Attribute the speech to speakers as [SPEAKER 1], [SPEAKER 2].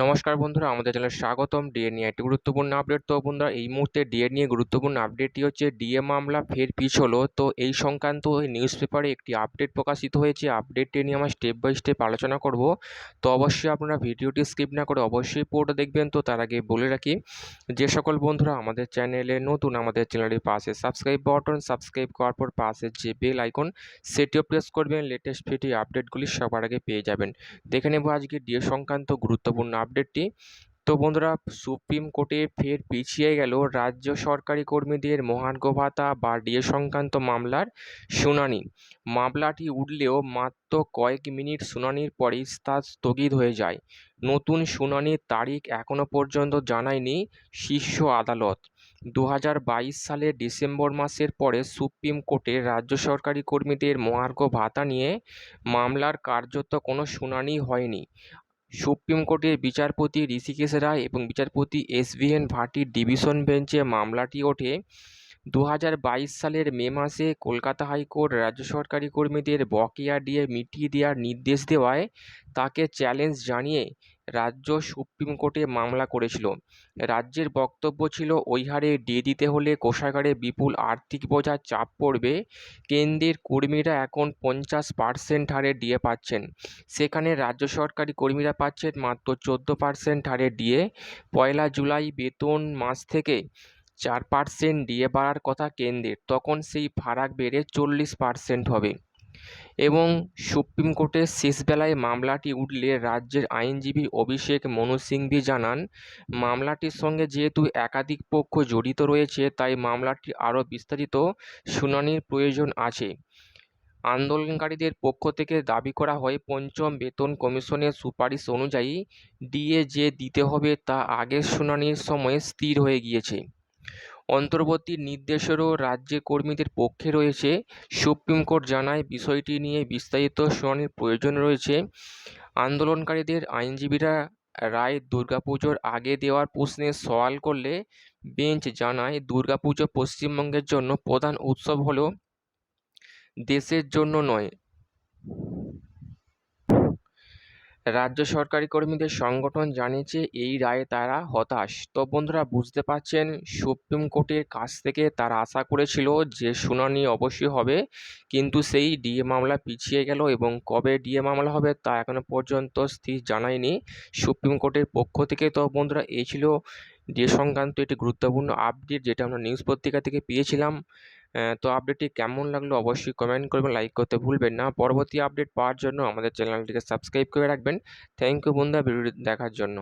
[SPEAKER 1] নমস্কার বন্ধুরা, আমাদের চ্যানেলে স্বাগতম। ডিএ নিয়ে একটি গুরুত্বপূর্ণ আপডেট তো বন্ধুরা, এই মুহূর্তে ডিএ নিয়ে গুরুত্বপূর্ণ আপডেটটি হচ্ছে ডিএ মামলা ফের পিছ হলো। তো এই সংক্রান্ত নিউজ পেপারে একটি আপডেট প্রকাশিত হয়েছে। আপডেটটি নিয়ে আমরা স্টেপ বাই স্টেপ আলোচনা করব। তো অবশ্যই আপনারা ভিডিওটি স্কিপ না করে অবশ্যই পুরোটা দেখবেন। তো তার আগে বলে রাখি, যে সকল বন্ধুরা আমাদের চ্যানেলে নতুন, আমাদের চ্যানেলের পাশে সাবস্ক্রাইব বাটন সাবস্ক্রাইব করার পর পাশে যে বেল আইকন সেটিও প্রেস করবেন। লেটেস্ট ভিডিও আপডেটগুলি সবার আগে পেয়ে যাবেন। দেখে নেব আজকে ডিএ সংক্রান্ত গুরুত্বপূর্ণ আপডেটটি তো বন্ধুরা, সুপ্রিম কোর্টে ফের পিছিয়ে গেল রাজ্য সরকারি কর্মীদের মহার্ঘ ভাতা বা ডিএ সংক্রান্ত মামলার শুনানি। মামলাটি উঠলেও মাত্র কয়েক মিনিট শুনানির পরেই তা স্থগিত হয়ে যায়। নতুন শুনানির তারিখ এখনও পর্যন্ত জানায়নি শীর্ষ আদালত। দু হাজার বাইশ সালের ডিসেম্বর মাসের পরে সুপ্রিম কোর্টে রাজ্য সরকারি কর্মীদের মহার্ঘ ভাতা নিয়ে মামলার কার্যত কোনো শুনানি হয়নি। সুপ্রিম কোর্টের বিচারপতি ঋষিকেশ রায় এবং বিচারপতি এস ভি এন ভাটির ডিভিশন বেঞ্চে মামলাটি ওঠে। দু হাজার বাইশ সালের মে মাসে কলকাতা হাইকোর্ট রাজ্য সরকারি কর্মীদের বকেয়া দিয়ে মিটিয়ে দেওয়ার নির্দেশ দেওয়ায় তাকে চ্যালেঞ্জ জানিয়ে রাজ্য সুপ্রিম কোর্টে মামলা করেছিল। রাজ্যের বক্তব্য ছিল ওই হারে ডিএ দিতে হলে কোষাগারে বিপুল আর্থিক বোঝার চাপ পড়বে। কেন্দ্রের কর্মীরা এখন পঞ্চাশ পার্সেন্ট হারে ডিএ পাচ্ছেন। সেখানে রাজ্য সরকারি কর্মীরা পাচ্ছেন মাত্র চোদ্দ পার্সেন্ট হারে ডিএ পয়লা জুলাই বেতন মাস থেকে চার পার্সেন্ট ডিএ বাড়ার কথা কেন্দ্রের। তখন সেই ফারাক বেড়ে চল্লিশ পার্সেন্ট হবে। এবং সুপ্রিম কোর্টের শেষবেলায় মামলাটি উঠলে রাজ্যের আইনজীবী অভিষেক মনু সিংভি জানান, মামলাটির সঙ্গে যেহেতু একাধিক পক্ষ জড়িত রয়েছে, তাই মামলাটি আরও বিস্তারিত শুনানির প্রয়োজন আছে। আন্দোলনকারীদের পক্ষ থেকে দাবি করা হয়, পঞ্চম বেতন কমিশনের সুপারিশ অনুযায়ী ডিএ যে দিতে হবে তা আগের শুনানির সময়ে স্থির হয়ে গিয়েছে। অন্তর্বর্তী নির্দেশেরও রাজ্যে কর্মীদের পক্ষে রয়েছে। সুপ্রিম কোর্ট জানায়, বিষয়টি নিয়ে বিস্তারিত শুনানির প্রয়োজন রয়েছে। আন্দোলনকারীদের আইনজীবীরা রায় দুর্গাপুজোর আগে দেওয়ার প্রশ্নে সওয়াল করলে বেঞ্চ জানায়, দুর্গাপুজো পশ্চিমবঙ্গের জন্য প্রধান উৎসব হলেও দেশের জন্য নয়। রাজ্য সরকারি কর্মীদের সংগঠন জানিয়েছে, এই রায়ে তারা হতাশ। তো বন্ধুরা, বুঝতে পারছেন, সুপ্রিম কোর্টের কাছ থেকে তারা আশা করেছিল যে শুনানি অবশ্যই হবে, কিন্তু সেই ডিএ মামলা পিছিয়ে গেল এবং কবে ডিএ মামলা হবে তা এখনও পর্যন্ত স্থির জানায়নি সুপ্রিম কোর্টের পক্ষ থেকে। তো বন্ধুরা, এই ছিল ডিএ সংক্রান্ত একটি গুরুত্বপূর্ণ আপডেট যেটা আমরা নিউজ পত্রিকা থেকে পেয়েছিলাম। তো আপডেটটি কেমন লাগল অবশ্যই কমেন্ট করবেন লাইক করতে ভুলবেন না। পরবর্তী আপডেট পাওয়ার জন্য আমাদের চ্যানেলটিকে সাবস্ক্রাইব করে রাখবেন। থ্যাংক ইউ বন্ধুরা ভিডিওটি দেখার জন্য।